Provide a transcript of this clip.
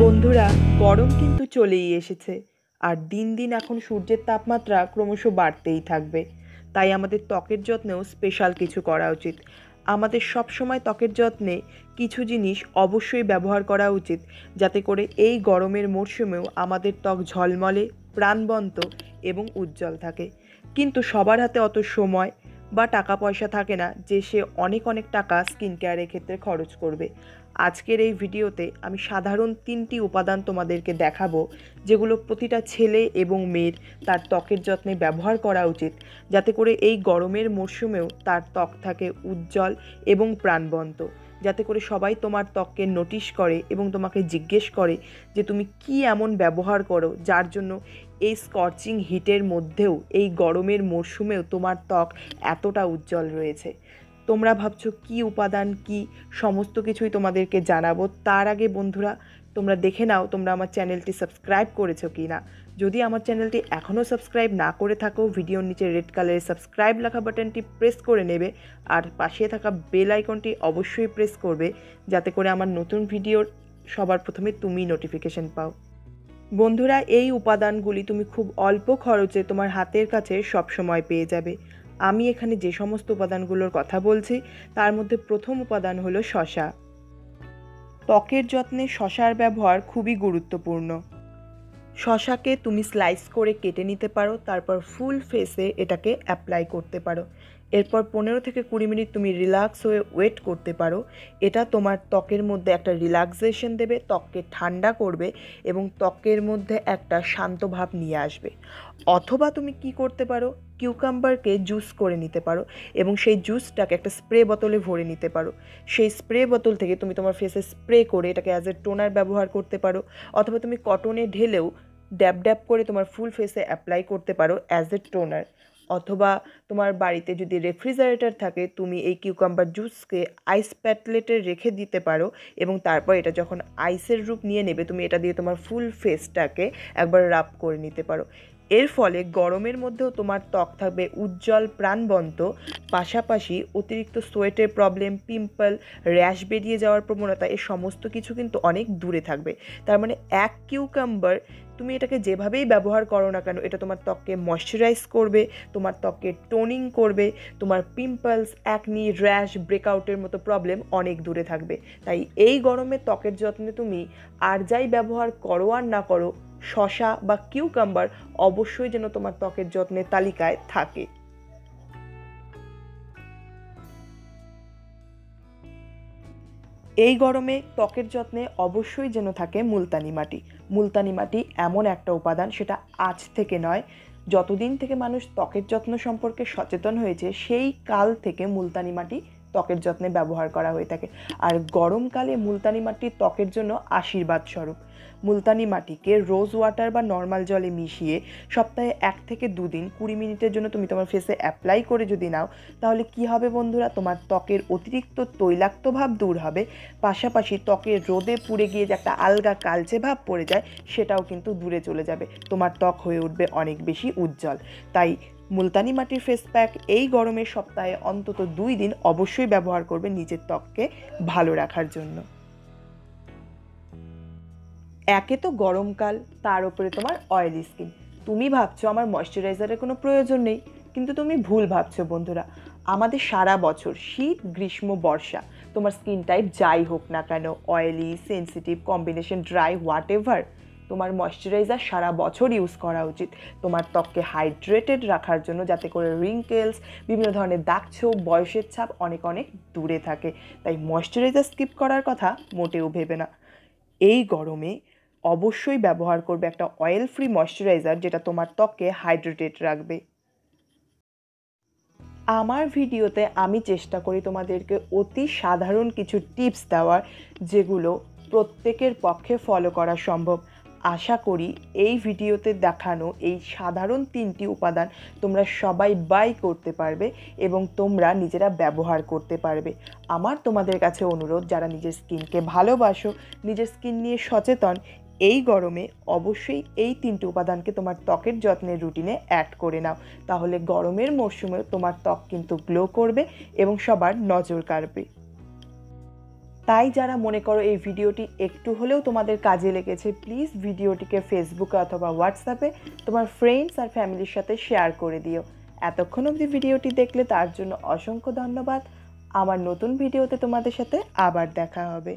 বন্ধুরা, গরম কিন্তু চলেই এসেছে। আর দিন দিন এখন সূর্যের তাপমাত্রা ক্রমশ বাড়তেই থাকবে। তাই আমাদের ত্বকের যত্নেও স্পেশাল কিছু করা উচিত। আমাদের সব সময় ত্বকের যত্নে কিছু জিনিস অবশ্যই ব্যবহার করা উচিত, যাতে করে এই গরমের মরশুমেও আমাদের ত্বক ঝলমলে, প্রাণবন্ত এবং উজ্জ্বল থাকে। কিন্তু সবার হাতে অত সময় বা টাকা পয়সা থাকে না যে সে অনেক অনেক টাকা স্কিন কেয়ারের ক্ষেত্রে খরচ করবে। আজকের এই ভিডিওতে আমি সাধারণ তিনটি উপাদান তোমাদেরকে দেখাবো, যেগুলো প্রতিটা ছেলে এবং মেয়ের তার ত্বকের যত্নে ব্যবহার করা উচিত, যাতে করে এই গরমের মরশুমেও তার ত্বক থাকে উজ্জ্বল এবং প্রাণবন্ত। যাতে করে সবাই তোমার ত্বককে নোটিশ করে এবং তোমাকে জিজ্ঞেস করে যে তুমি কি এমন ব্যবহার করো, যার জন্য এই স্কর্চিং হিটের মধ্যেও, এই গরমের মরশুমেও তোমার ত্বক এতটা উজ্জ্বল রয়েছে। তোমরা ভাবছ, কি উপাদান, কি সমস্ত কিছুই তোমাদেরকে জানাব। তার আগে বন্ধুরা, তোমরা দেখে নাও, তোমরা আমার চ্যানেলটি সাবস্ক্রাইব করেছ কি না যদি আমার চ্যানেলটি এখনও সাবস্ক্রাইব না করে থাকো, ভিডিওর নিচে রেড কালারের সাবস্ক্রাইব লেখা বাটনটি প্রেস করে নেবে। আর পাশে থাকা বেল আইকনটি অবশ্যই প্রেস করবে, যাতে করে আমার নতুন ভিডিওর সবার প্রথমে তুমি নোটিফিকেশন পাও। বন্ধুরা, এই উপাদানগুলি তুমি খুব অল্প খরচে তোমার হাতের কাছে সব সময় পেয়ে যাবে। আমি এখানে যে সমস্ত উপাদানগুলোর কথা বলছি, তার মধ্যে প্রথম উপাদান হলো শশা। ত্বকের যত্নে শশার ব্যবহার খুবই গুরুত্বপূর্ণ। শশাকে তুমি স্লাইস করে কেটে নিতে পারো, তারপর ফুল ফেসে এটাকে অ্যাপ্লাই করতে পারো। এরপর পনেরো থেকে কুড়ি মিনিট তুমি রিল্যাক্স হয়ে ওয়েট করতে পারো। এটা তোমার ত্বকের মধ্যে একটা রিল্যাক্সেশন দেবে, ত্বককে ঠান্ডা করবে এবং ত্বকের মধ্যে একটা শান্ত ভাব নিয়ে আসবে। অথবা তুমি কি করতে পারো কিউকাম্বারকে জুস করে নিতে পারো এবং সেই জুসটাকে একটা স্প্রে বোতলে ভরে নিতে পারো। সেই স্প্রে বোতল থেকে তুমি তোমার ফেসে স্প্রে করে এটাকে অ্যাজ এ টোনার ব্যবহার করতে পারো অথবা তুমি কটনে ঢেলেও ড্যাব ড্যাব করে তোমার ফুল ফেসে অ্যাপ্লাই করতে পারো অ্যাজ এ টোনার অথবা তোমার বাড়িতে যদি রেফ্রিজারেটর থাকে, তুমি এই কিউকাম্বার জুসকে আইস প্যাটলেটে রেখে দিতে পারো এবং তারপর এটা যখন আইসের রূপ নিয়ে নেবে, তুমি এটা দিয়ে তোমার ফুল ফেসটাকে একবার রাব করে নিতে পারো। এর ফলে গরমের মধ্যেও তোমার ত্বক থাকবে উজ্জ্বল, প্রাণবন্ত। পাশাপাশি অতিরিক্ত সোয়েটের প্রবলেম, পিম্পল, র্যাশ বেরিয়ে যাওয়ার প্রবণতা, এ সমস্ত কিছু কিন্তু অনেক দূরে থাকবে। তার মানে এক কিউকাম্বার তুমি এটাকে যেভাবেই ব্যবহার করো না কেন, এটা তোমার ত্বককে ময়শ্চারাইজ করবে, তোমার ত্বককে টোনিং করবে, তোমার পিম্পলস, অ্যাকনি, র্যাশ, ব্রেকআউটের মতো প্রবলেম অনেক দূরে থাকবে। তাই এই গরমে ত্বকের যত্নে তুমি আর যাই ব্যবহার করো আর না করো শশা বা কিউকাম্বার অবশ্যই যেন তোমার ত্বকের যত্নের তালিকায় থাকে। এই গরমে ত্বকের যত্নে অবশ্যই যেন থাকে মুলতানি মাটি। মুলতানি মাটি এমন একটা উপাদান সেটা আজ থেকে নয়, যতদিন থেকে মানুষ ত্বকের যত্ন সম্পর্কে সচেতন হয়েছে, সেই কাল থেকে মুলতানি মাটি ত্বকের যত্নে ব্যবহার করা হয়ে থাকে। আর গরমকালে মুলতানি মাটি ত্বকের জন্য আশীর্বাদ স্বরূপ মুলতানি মাটিকে রোজ ওয়াটার বা নর্মাল জলে মিশিয়ে সপ্তাহে এক থেকে দুদিন কুড়ি মিনিটের জন্য তুমি তোমার ফেসে অ্যাপ্লাই করে যদি নাও, তাহলে কি হবে বন্ধুরা? তোমার ত্বকের অতিরিক্ত তৈলাক্ত ভাব দূর হবে। পাশাপাশি ত্বকের রোদে পুড়ে গিয়ে যে একটা আলগা কালচে ভাব পড়ে যায়, সেটাও কিন্তু দূরে চলে যাবে। তোমার ত্বক হয়ে উঠবে অনেক বেশি উজ্জ্বল। তাই মুলতানি মাটির ফেস প্যাক এই গরমের সপ্তাহে অন্তত দুই দিন অবশ্যই ব্যবহার করবে নিজের ত্বককে ভালো রাখার জন্য। একে তো গরমকাল, তার উপরে তোমার অয়েলি স্কিন তুমি ভাবছ আমার ময়শ্চারাইজারের কোনো প্রয়োজন নেই, কিন্তু তুমি ভুল ভাবছ বন্ধুরা। আমাদের সারা বছর শীত, গ্রীষ্ম, বর্ষা, তোমার স্কিন টাইপ যাই হোক না কেন oily sensitive combination dry whatever তোমার ময়শ্চারাইজার সারা বছর ইউজ করা উচিত। তোমার ত্বককে হাইড্রেটেড রাখার জন্য যাতে করে রিঙ্কেলস বিভিন্ন ধরনের দাগ ছোপ, বয়সের ছাপ অনেক অনেক দূরে থাকে। তাই ময়শ্চারাইজার স্কিপ করার কথা মোটেও ভেবে না। এই গরমে অবশ্যই ব্যবহার করবে একটা অয়েল ফ্রি ময়শ্চারাইজার যেটা তোমার ত্বককে হাইড্রেটেড রাখবে। আমার ভিডিওতে আমি চেষ্টা করি তোমাদেরকে অতি সাধারণ কিছু টিপস দেওয়ার, যেগুলো প্রত্যেকের পক্ষে ফলো করা সম্ভব। আশা করি এই ভিডিওতে দেখানো এই সাধারণ তিনটি উপাদান তোমরা সবাই বাই করতে পারবে এবং তোমরা নিজেরা ব্যবহার করতে পারবে। আমার তোমাদের কাছে অনুরোধ, যারা নিজের স্কিনকে ভালোবাসো, নিজের স্কিন নিয়ে সচেতন, এই গরমে অবশ্যই এই তিনটি উপাদানকে তোমার ত্বকের যত্নের রুটিনে অ্যাড করে নাও। তাহলে গরমের মরশুমে তোমার ত্বক কিন্তু গ্লো করবে এবং সবার নজর কাড়বে। তাই যারা মনে করো এই ভিডিওটি একটু হলেও তোমাদের কাজে লেগেছে প্লিজ ভিডিওটিকে ফেসবুকে অথবা হোয়াটসঅ্যাপে তোমার ফ্রেন্ডস আর ফ্যামিলির সাথে শেয়ার করে দিও। এতক্ষণ অবধি ভিডিওটি দেখলে তার জন্য অসংখ্য ধন্যবাদ। আমার নতুন ভিডিওতে তোমাদের সাথে আবার দেখা হবে।